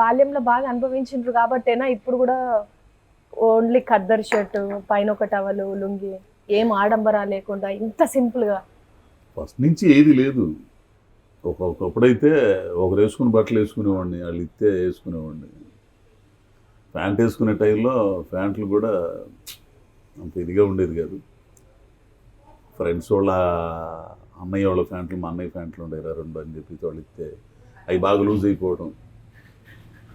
బాల్యంలో బాగా అనుభవించిండ్రు కాబట్టేనా? ఇప్పుడు కూడా ఓన్లీ ఖద్దర్ షర్ట్ పైన ఒక టవలు లుంగి ఏం ఆడంబరా లేకుండా ఇంత సింపుల్గా. ఫస్ట్ నుంచి ఏది లేదు. ఒక ఒకప్పుడైతే ఒకరు వేసుకుని బట్టలు వేసుకునేవాడిని వాళ్ళు ఇస్తే వేసుకునేవాడిని. ప్యాంట్ వేసుకునే టైంలో ప్యాంట్లు కూడా అంత ఇదిగా ఉండేది కాదు. ఫ్రెండ్స్ వాళ్ళ అన్నయ్య వాళ్ళ ప్యాంట్లు మా అన్నయ్య ప్యాంట్లు ఉండేరా రెండు అని చెప్పి వాళ్ళు ఇస్తే అవి బాగా లూజ్ అయిపోవడం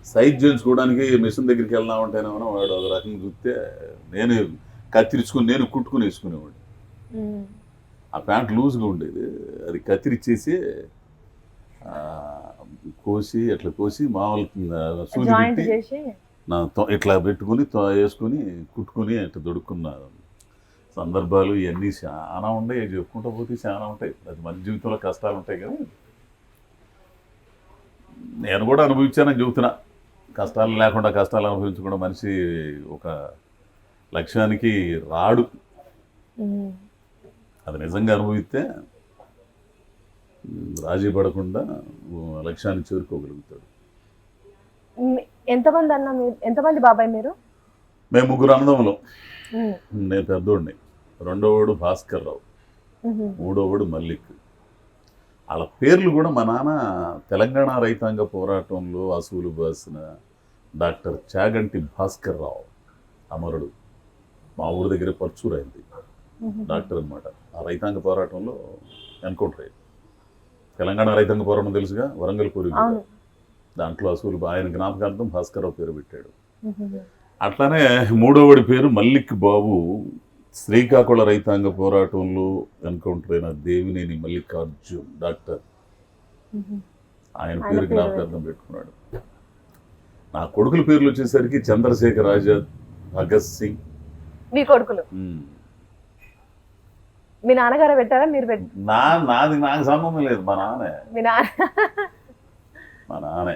సైజ్ చేయించుకోవడానికి మిషన్ దగ్గరికి వెళ్దామంటేనేమో వాడు ఒక రకంగా చూస్తే నేను కత్తిరించుకుని నేను కుట్టుకుని వేసుకునేవాడిని. ఆ ప్యాంట్ లూజ్గా ఉండేది. అది కత్తిరిచ్చేసి ఆ, కోసి అట్లా కోసి మామూలు సూది పెట్టి నా ఇట్లా పెట్టుకుని వేసుకుని కుట్టుకుని అట్లా దొడుక్కున్న సందర్భాలు ఇవన్నీ చాలా ఉన్నాయి. చెప్పుకుంటూ పోతే చాలా ఉంటాయి. అది మన జీవితంలో కష్టాలు ఉంటాయి కదా నేను కూడా అనుభవించానని చెబుతున్నా. కష్టాలు లేకుండా కష్టాలు అనుభవించకుండా మనిషి ఒక లక్ష్యానికి రాడు. అది నిజంగా అనుభవిస్తే రాజీ పడకుండా లక్ష్యాన్ని చేరుకోగలుగుతాడు ఎంతమంది అన్న మీరు ఎంతమంది బాబాయ్ మీరు మేము ముగ్గురు అన్నదమ్ములం. నేను పెద్దోడిని రెండోవాడు భాస్కర్ రావు. మూడోవాడు మల్లిక్ వాళ్ళ పేర్లు కూడా మా నాన్న తెలంగాణ రైతాంగ పోరాటంలో అసూలు బాసిన డాక్టర్ చాగంటి భాస్కర్ రావు అమరుడు. మా ఊరి దగ్గర పర్చూరు అయింది. డాక్టర్ అన్నమాట. ఆ రైతాంగ పోరాటంలో ఎన్కౌంటర్ అయ్యింది తెలంగాణ రైతాంగ పోరాటం తెలుసుగా? వరంగల్ పూరి దాంట్లో అసూలు ఆయన జ్ఞాపకార్థం భాస్కర్ రావు పేరు పెట్టాడు. అట్లానే మూడోవాడి పేరు మల్లిక్ బాబు. శ్రీకాకుళ రైతాంగ పోరాటంలో ఎన్కౌంటర్ అయిన దేవినేని మల్లికార్జున్ డాక్టర్. ఆయన పేరు జ్ఞాపకార్థం పెట్టుకున్నాడు. నా కొడుకుల పేర్లు వచ్చేసరికి చంద్రశేఖర్ ఆజాద్ భగత్ సింగ్. మీ కొడుకులు. మీ నాన్నగారు పెట్టారా? మీరు నా నాది నాకు సంబంధం లేదు. మా నాన్నే. మీ నాన్న మా నాన్నే.